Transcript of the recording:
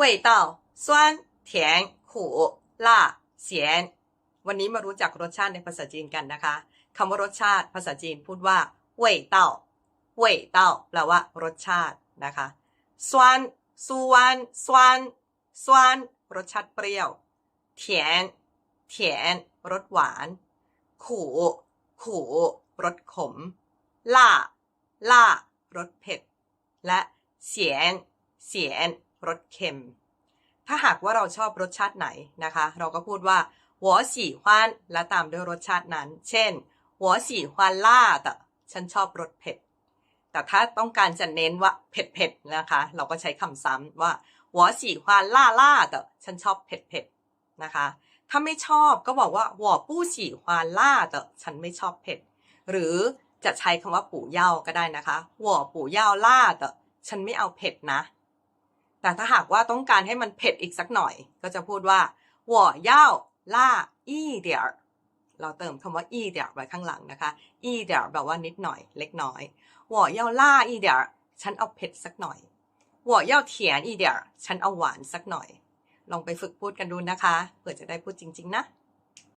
味道酸甜苦辣咸วันนี้มารู้จักรสชาติในภาษาจีนกันนะคะคำว่ารสชาติภาษาจีนพูดว่าเว่ยเต้าเว่ยเต้าแปลว่ารสชาตินะคะ酸酸酸酸รสชาติเปรี้ยว甜甜รสหวาน苦苦รสขมล่าล่ารสเผ็ด และเสียนเสียน รสเค็ม ถ้าหากว่าเราชอบรสชาติไหนนะคะ เราก็พูดว่าหัวสี่ฮวานและตามด้วยรสชาตินั้น เช่นหัวสี่ฮวานล่าแต่ฉันชอบรสเผ็ด แต่ถ้าต้องการจะเน้นว่าเผ็ดๆนะคะ เราก็ใช้คำซ้ำว่าหัวสี่ฮวานล่าล่าแต่ฉันชอบเผ็ดๆนะคะ ถ้าไม่ชอบก็บอกว่าหัวปู้สีฮวานล่าแต่ฉันไม่ชอบเผ็ด หรือจะใช้คำว่าปู่เย่าก็ได้นะคะหัวปู่เย่าล่าแต่ฉันไม่เอาเผ็ดนะ แต่ถ้าหากว่าต้องการให้มันเผ็ดอีกสักหน่อย ก็จะพูดว่าหัวเย่าล่าอีเดียร์เราเติมคำว่าอีเดียร์ไว้ข้างหลังนะคะอีเดียร์แบบว่านิดหน่อย เล็กน้อยหัวเย่าล่าอีเดียร์ฉันเอาเผ็ดสักหน่อยหัวเย่าเถียนอีเดียร์ฉันเอาหวานสักหน่อย ลองไปฝึกพูดกันดูนะคะเผื่อจะได้พูดจริง ๆ นะ